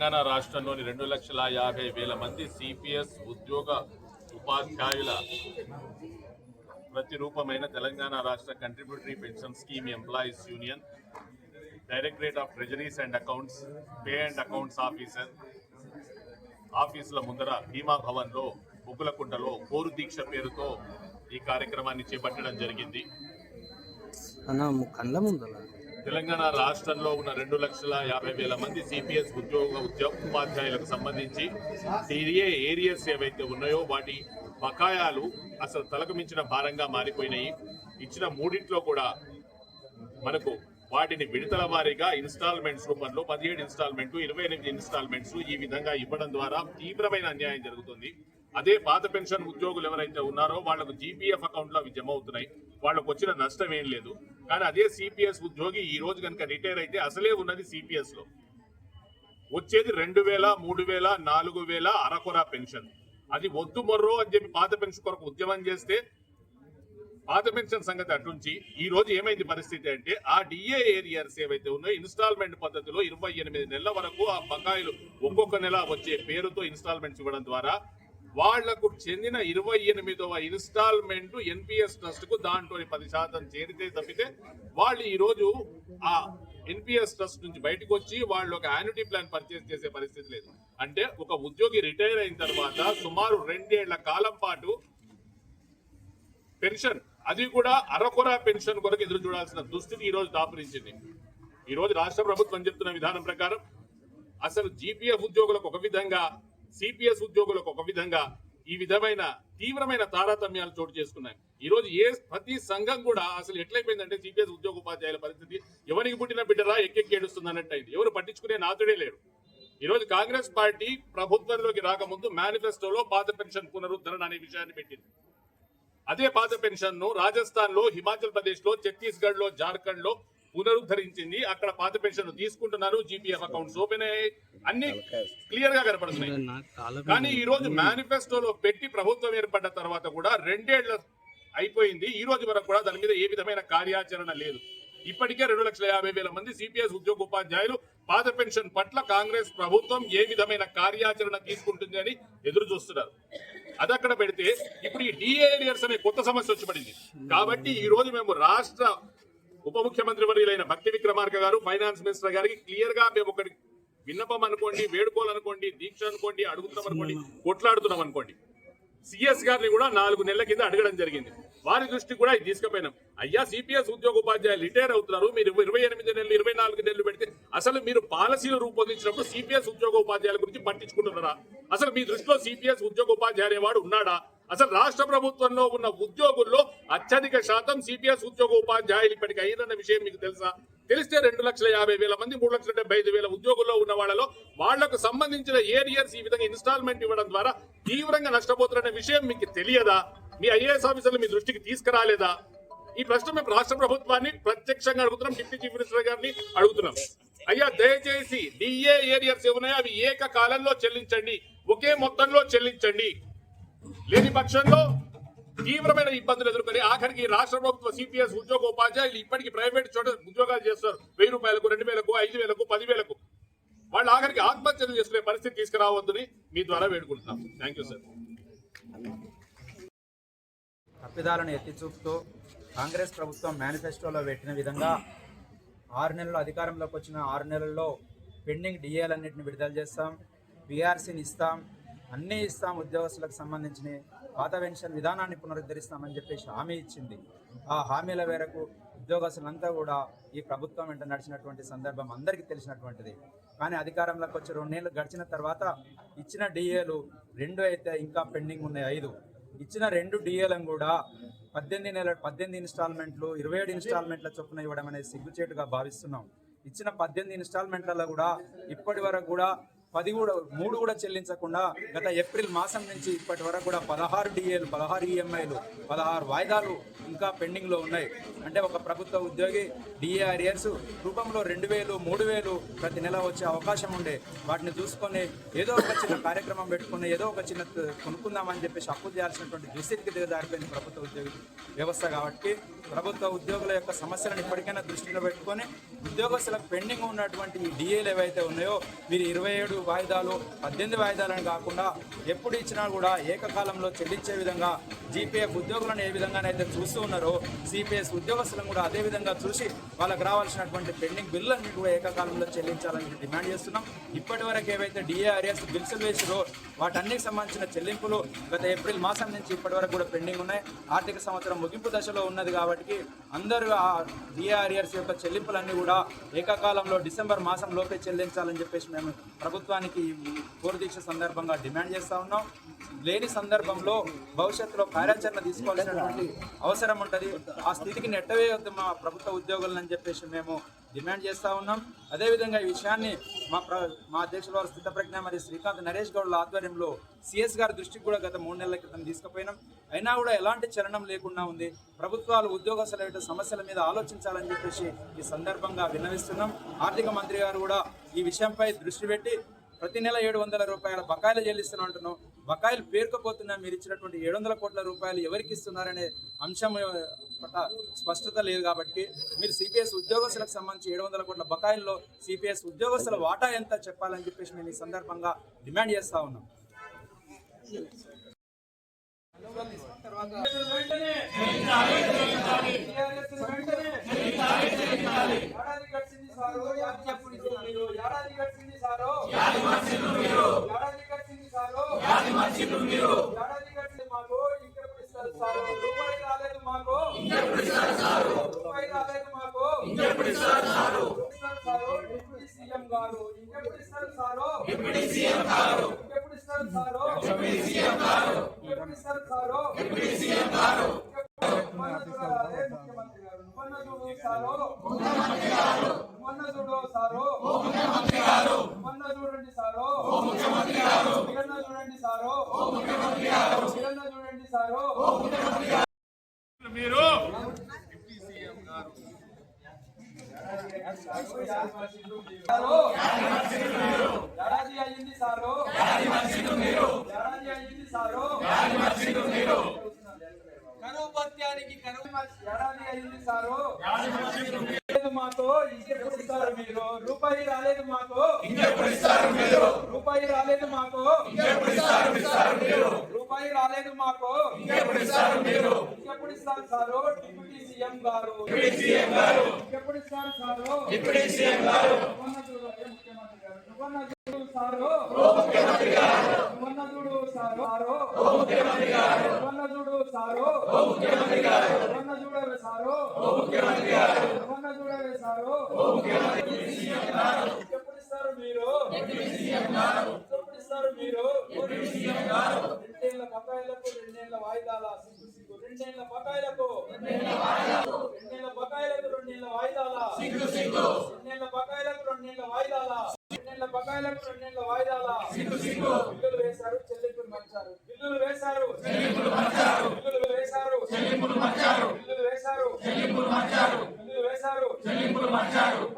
తెలంగాణ రాష్ట్రంలోని రెండు లక్షల యాభై వేల మంది సిపిఎస్ ఉద్యోగ ఉపాధ్యాయుల ప్రతిరూపమైన తెలంగాణ రాష్ట్ర contributory pension scheme employees union directorate of treasuries and accounts pay and accounts officer ఆఫీసుల ముందర భీమా భవన్లో బొగ్గులకుంటలో కోరు దీక్ష పేరుతో ఈ కార్యక్రమాన్ని చేపట్టడం జరిగింది. అన్న కళ్ళ ముందల? తెలంగాణ రాష్ట్రంలో ఉన్న రెండు లక్షల యాభై వేల మంది సిపిఎస్ ఉద్యోగ ఉద్యోగ ఉపాధ్యాయులకు సంబంధించి ఏ ఏరియస్ ఏవైతే ఉన్నాయో వాటి బకాయాలు అసలు తలకు మించిన భారంగా మారిపోయినాయి. ఇచ్చిన మూడింట్లో కూడా మనకు వాటిని విడతల వారీగా ఇన్స్టాల్మెంట్స్ రూపంలో పదిహేడు ఇన్స్టాల్మెంట్ ఇరవై ఎనిమిది ఇన్స్టాల్మెంట్స్ ఈ విధంగా ఇవ్వడం ద్వారా తీవ్రమైన అన్యాయం జరుగుతుంది. అదే పాత పెన్షన్ ఉద్యోగులు ఎవరైతే ఉన్నారో వాళ్ళకు జీపీఎఫ్ అకౌంట్లో అవి జమ అవుతున్నాయి. వాళ్ళకు వచ్చిన నష్టం ఏం లేదు. కానీ అదే సిపిఎస్ ఉద్యోగి ఈ రోజు కనుక రిటైర్ అయితే అసలే ఉన్నది సిపిఎస్లో. వచ్చేది రెండు వేల మూడు వేల నాలుగు వేల అరకొర పెన్షన్. అది వద్దు మొర్రో అని చెప్పి పాత పెన్షన్ కొరకు ఉద్యమం చేస్తే పాత పెన్షన్ సంగతి అటుంచి ఈ రోజు ఏమైంది పరిస్థితి అంటే ఆ డిఏ ఏరియర్స్ ఏవైతే ఉన్నాయో ఇన్స్టాల్మెంట్ పద్ధతిలో ఇరవై ఎనిమిది నెలల వరకు ఆ బకాయిలు ఒక్కొక్క నెల వచ్చే పేరుతో ఇన్స్టాల్మెంట్స్ ఇవ్వడం ద్వారా వాళ్ళకు చెందిన ఇరవై ఎనిమిదవ ఇన్స్టాల్మెంట్ ఎన్పిఎస్ ట్రస్ట్కు దాంట్లో పది శాతం చేరితే తప్పితే వాళ్ళు ఈరోజు ఆ ఎన్పిఎస్ ట్రస్ట్ నుంచి బయటకు వచ్చి వాళ్ళు ఒక యాన్యుటీ ప్లాన్ పర్చేస్ చేసే పరిస్థితి లేదు. అంటే ఒక ఉద్యోగి రిటైర్ అయిన తర్వాత సుమారు రెండేళ్ళ కాలం పాటు పెన్షన్ అది కూడా అరకొర పెన్షన్ కొరకు ఎదురు చూడాల్సిన దుస్థితి ఈ రోజు దాపురించింది. ఈ రోజు రాష్ట్ర ప్రభుత్వం చెప్తున్న విధానం ప్రకారం అసలు జీపీఎఫ్ ఉద్యోగులకు ఒక విధంగా సిపిఎస్ ఉద్యోగులకు ఒక విధంగా ఈ విధమైన తీవ్రమైన తారతమ్యాలు చోటు చేసుకున్నాయి. ఈ రోజు ఏ ప్రతి సంఘం కూడా అసలు ఎట్లయిపోయిందంటే సిపిఎస్ ఉద్యోగ ఉపాధ్యాయుల పరిస్థితి ఎవరికి పుట్టిన బిడ్డరా ఎక్కెక్కి ఏడుస్తుంది అన్నట్టు ఎవరు పట్టించుకునే నాతుడే లేడు. ఈ రోజు కాంగ్రెస్ పార్టీ ప్రభుత్వంలోకి రాకముందు మేనిఫెస్టోలో పాత పెన్షన్ పునరుద్ధరణ అనే విషయాన్ని పెట్టింది. అదే పాత పెన్షన్ను రాజస్థాన్లో హిమాచల్ ప్రదేశ్లో ఛత్తీస్గఢ్లో జార్ఖండ్లో పునరుద్ధరించింది. అక్కడ పాత పెన్షన్ తీసుకుంటున్నారు జీపీఎఫ్ అకౌంట్స్ ఓపెన్ అయ్యాయి. అన్ని క్లియర్గా కనపడుతున్నాయి కానీ ఈ రోజు మేనిఫెస్టోలో పెట్టి ప్రభుత్వం ఏర్పడ్డ తర్వాత కూడా రెండేళ్ళ అయిపోయింది. ఈ రోజు వరకు కూడా దాని మీద ఏ విధమైన కార్యాచరణ లేదు. ఇప్పటికే రెండు లక్షల యాభై వేల మంది సిపిఎస్ ఉద్యోగ ఉపాధ్యాయులు పాత పెన్షన్ పట్ల కాంగ్రెస్ ప్రభుత్వం ఏ విధమైన కార్యాచరణ తీసుకుంటుంది అని ఎదురు చూస్తున్నారు. అది అక్కడ పెడితే ఇప్పుడు ఈ డిఏరియర్స్ అనే కొత్త సమస్య వచ్చి పడింది. కాబట్టి ఈ రోజు మేము రాష్ట్ర ఉప ముఖ్యమంత్రి వర్యులైన భక్తి విక్రమార్క గారు ఫైనాన్స్ మినిస్టర్ గారికి క్లియర్గా మేము ఒకటి విన్నపం అనుకోండి వేడుకోవాలనుకోండి దీక్ష అనుకోండి అడుగుతున్నాం అనుకోండి కొట్లాడుతున్నాం అనుకోండి. సిఎస్ గారిని కూడా నాలుగు నెలల కింద అడగడం జరిగింది. వారి దృష్టికి కూడా ఇది తీసుకుపోయినాం. అయ్యా సిపిఎస్ ఉద్యోగ ఉపాధ్యాయులు రిటైర్ అవుతున్నారు. మీరు ఇరవై ఎనిమిది నెలలు ఇరవై నాలుగు నెలలు పెడితే అసలు మీరు పాలసీలు రూపొందించినప్పుడు సిపిఎస్ ఉద్యోగ ఉపాధ్యాయుల గురించి పట్టించుకుంటున్నారా? అసలు మీ దృష్టిలో సిపిఎస్ ఉద్యోగ ఉపాధ్యాయులు అనేవాడు ఉన్నాడా? అసలు రాష్ట్ర ప్రభుత్వంలో ఉన్న ఉద్యోగుల్లో అత్యధిక శాతం సిపిఎస్ ఉద్యోగ ఉపాధ్యాయులు ఇప్పటికి అయ్యిందన్న విషయం మీకు తెలుసా? తెలిస్తే రెండు లక్షల యాభై వేల మంది మూడు లక్షల డెబ్బై ఐదు వేల ఉద్యోగుల్లో ఉన్న వాళ్ళలో వాళ్ళకు సంబంధించిన ఏరియర్స్ ఈ విధంగా ఇన్స్టాల్మెంట్ ఇవ్వడం ద్వారా తీవ్రంగా నష్టపోతున్న విషయం మీకు తెలియదా? మీ ఐఏఎస్ ఆఫీసర్లు మీ దృష్టికి తీసుకురాలేదా? ఈ ప్రశ్న మేము రాష్ట్ర ప్రభుత్వాన్ని ప్రత్యక్షంగా అడుగుతున్నాం డిప్యూటీ చీఫ్ మినిస్టర్ గారిని అడుగుతున్నాం. అయ్యా దయచేసి డిఏ ఏరియర్స్ ఏమున్నాయో అవి ఏకకాలంలో చెల్లించండి ఒకే మొత్తంలో చెల్లించండి. లేని పక్షంలో తీవ్రమైన ఇబ్బందులు ఎదుర్కొని ఆఖరికి రాష్ట్ర ప్రభుత్వ సిపిఎస్ ఉద్యోగ ఉపాధ్యాయులు ఇప్పటికీ ప్రైవేట్ చోట ఉద్యోగాలు చేస్తారు. వెయ్యి రూపాయలకు రెండు వేలకు ఐదు వేలకు పదివేలకు వాళ్ళు ఆఖరికి ఆత్మహత్యలు చేసుకునే పరిస్థితి తీసుకురావద్దని మీ ద్వారా వేడుకుంటున్నాం. థ్యాంక్ యూ సార్ తప్పిదాలను ఎత్తి చూపుతూ కాంగ్రెస్ ప్రభుత్వం మేనిఫెస్టోలో పెట్టిన విధంగా ఆరు నెలలు అధికారంలోకి వచ్చిన ఆరు నెలల్లో పెండింగ్ డిఏలన్నింటిని విడుదల చేస్తాం. బీఆర్సీని ఇస్తాం. అన్నీ ఇస్తాం ఉద్యోగస్తులకు సంబంధించిన పాత పెన్షన్ విధానాన్ని పునరుద్ధరిస్తామని చెప్పేసి హామీ ఇచ్చింది. ఆ హామీల మేరకు ఉద్యోగస్తులంతా కూడా ఈ ప్రభుత్వం వెంట నడిచినటువంటి సందర్భం అందరికీ తెలిసినటువంటిది. కానీ అధికారంలోకి వచ్చి రెండేళ్ళు గడిచిన తర్వాత ఇచ్చిన డిఏలు రెండు అయితే ఇంకా పెండింగ్ ఉన్నాయి ఐదు. ఇచ్చిన రెండు డిఏలను కూడా పద్దెనిమిది నెలల పద్దెనిమిది ఇన్స్టాల్మెంట్లు ఇరవై ఏడు ఇన్స్టాల్మెంట్ల చొప్పున ఇవ్వడం అనేది సిగ్గుచేటుగా భావిస్తున్నాం. ఇచ్చిన పద్దెనిమిది ఇన్స్టాల్మెంట్లలో కూడా ఇప్పటి వరకు కూడా పది కూడా మూడు కూడా చెల్లించకుండా గత ఏప్రిల్ మాసం నుంచి ఇప్పటి వరకు కూడా పదహారు డిఏలు పదహారు ఈఎంఐలు పదహారు వాయిదాలు ఇంకా పెండింగ్లో ఉన్నాయి. అంటే ఒక ప్రభుత్వ ఉద్యోగి డిఏ ఇయర్స్ రూపంలో రెండు వేలు మూడు వేలు ప్రతి నెల వచ్చే అవకాశం ఉండే. వాటిని చూసుకొని ఏదో ఒక చిన్న కార్యక్రమం పెట్టుకుని ఏదో ఒక చిన్న కొనుక్కుందామని చెప్పేసి అప్పు చేయాల్సినటువంటి దుస్థితికి దిగజారిపోయింది ప్రభుత్వ ఉద్యోగి వ్యవస్థ కాబట్టి ప్రభుత్వ ఉద్యోగుల యొక్క సమస్యలను ఇప్పటికైనా దృష్టిలో పెట్టుకొని ఉద్యోగస్తులకు పెండింగ్ ఉన్నటువంటి ఈ డిఏలు ఏవైతే ఉన్నాయో మీరు ఇరవై ఏడు వాయిదాలు పద్దెనిమిది వాయిదాలను కాకుండా ఎప్పుడు ఇచ్చినా కూడా ఏకకాలంలో చెల్లించే విధంగా జీపీఎఫ్ ఉద్యోగులను ఏ విధంగానైతే చూస్తూ ఉన్నారో సిపిఎస్ ఉద్యోగస్తులను కూడా అదే విధంగా చూసి వాళ్ళకి రావాల్సినటువంటి పెండింగ్ బిల్లులన్నీ కూడా ఏకకాలంలో చెల్లించాలని డిమాండ్ చేస్తున్నాం. ఇప్పటి వరకు ఏవైతే డిఏఆర్ఎస్ బిల్స్ వేసిరో వాటన్నిటికి సంబంధించిన చెల్లింపులు గత ఏప్రిల్ మాసం నుంచి ఇప్పటి వరకు కూడా పెండింగ్ ఉన్నాయి. ఆర్థిక సంవత్సరం ముగింపు దశలో ఉన్నది కాబట్టి అందరూ ఆ డిఆర్ఆర్ఎస్ యొక్క చెల్లింపులన్నీ కూడా ఏకకాలంలో డిసెంబర్ మాసంలోపే చెల్లించాలని చెప్పేసి మేము ప్రభుత్వానికి ఈ సందర్భంగా డిమాండ్ చేస్తా ఉన్నాం. లేని సందర్భంలో భవిష్యత్తులో కార్యాచరణ తీసుకోవాల్సినటువంటి అవసరం ఉంటుంది. ఆ స్థితికి నెట్టవేయొద్దు మా ప్రభుత్వ ఉద్యోగులను అని చెప్పేసి మేము డిమాండ్ చేస్తూ ఉన్నాం. అదేవిధంగా ఈ విషయాన్ని మా ప్ర మా అధ్యక్షుల వారు స్థితప్రజ్ఞ మరియు శ్రీకాంత్ నరేష్ గౌడ్ల ఆధ్వర్యంలో సిఎస్ గారి దృష్టికి కూడా గత మూడు నెలల క్రితం తీసుకుపోయినాం. అయినా కూడా ఎలాంటి చలనం లేకుండా ఉంది. ప్రభుత్వాలు ఉద్యోగస్తుల యొక్క సమస్యల మీద ఆలోచించాలని చెప్పేసి ఈ సందర్భంగా విన్నవిస్తున్నాం. ఆర్థిక మంత్రి గారు కూడా ఈ విషయంపై దృష్టి పెట్టి ప్రతి నెల ఏడు వందల రూపాయల బకాయిలు చెల్లిస్తున్నాం అంటున్నాం. బకాయిలు పేరుకపోతున్నా మీరు ఇచ్చినటువంటి ఏడు వందల కోట్ల రూపాయలు ఎవరికి ఇస్తున్నారనే అంశం పట్ల స్పష్టత లేదు కాబట్టి మీరు సిపిఎస్ ఉద్యోగస్తులకు సంబంధించి ఏడు వందల కోట్ల బకాయిల్లో సిపిఎస్ ఉద్యోగస్తుల వాటా ఎంత చెప్పాలని చెప్పేసి మేము ఈ సందర్భంగా డిమాండ్ చేస్తా ఉన్నాం. తర్వాత గడిచింది సారు యాది చెప్పుడు మీరు ఏడాది గడిచింది సారు గడిచింది సారు. ఏడాది గడిచింది మాకు ఇంకెప్పుడు సారు. రూపాయి రాలేదు మాకు రూపాయి రాలేదు మాకు ఇంకెప్పుడు సారు. డిప్యూటీ సీఎం గారు. ఇంకెప్పుడు సారు డిప్యూటీ సీఎం గారు. ఇంకెప్పుడు ఇస్తారు సారు డిప్యూటీ సీఎం గారు. ఇంకెప్పుడు ఇస్తారు సారు డిప్యూటీ సీఎం గారు మొన్న చూడాలి ముఖ్యమంత్రి గారు మొన్న చూడు సారు. మొన్న చూడు సారు. మొన్న చూడండి సారు. కిరణ్ చూడండి సారు. కిరణ్ చూడండి సారు. మీరు సారు. అయ్యింది సారు. అయ్యింది సారు. ఏడాది సారు ఇంకెప్పుడు ఇస్తారు మీరు. రూపాయి రాలేదు మాకు. రూపాయి రాలేదు మాకు. రూపాయి రాలేదు మాకు. ఇంకెప్పుడు ఇస్తారు సారు. డిప్యూటీ సీఎం గారు. ఇంకెప్పుడు ఇస్తారు సారు. డిప్యూటీ సీఎం గారు మొన్న చూడండి ముఖ్యమంత్రి గారు మొన్న చూడు సారు ముఖ్యమంత్రి గారు మొన్న చూడు సారు? ముఖ్యమంత్రి గారు చూడు సారు? ముఖ్యమంత్రి గారు మొన్న చూడవే సారు? ముఖ్యమంత్రి గారు మొన్న చూడవే సారు ముఖ్యమంత్రి ఎప్పుడు ఇస్తారు మీరు? ఎప్పుడు ఇస్తారు మీరు రెండేళ్ళ బకాయిలకు రెండేళ్ళ సిగ్గు సిగ్గు రెండేళ్ళ బకాయిలకు రెండేళ్ళ వాయిదాలు రెండేళ్ళ బకాయిలకు రెండేళ్ళ వాయిదాల సిగ్గు సిగ్గు రెండేళ్ళ బకాయిలకు రెండేళ్ళ వాయిదాల రెండేళ్ళ బకాయిలకు రెండేళ్ళ వాయిదాల సిగ్గు సిగ్గు బిల్లులు వేశారు చెల్లింపులు మార్చారు బిల్లులు వేశారు చెల్లింపులు మార్చారు బిల్లులు వేశారు చెల్లింపులు మార్చారు బిల్లులు వేశారు చెల్లింపులు మార్చారు. వేశారు చెల్లింపులు మార్చారు.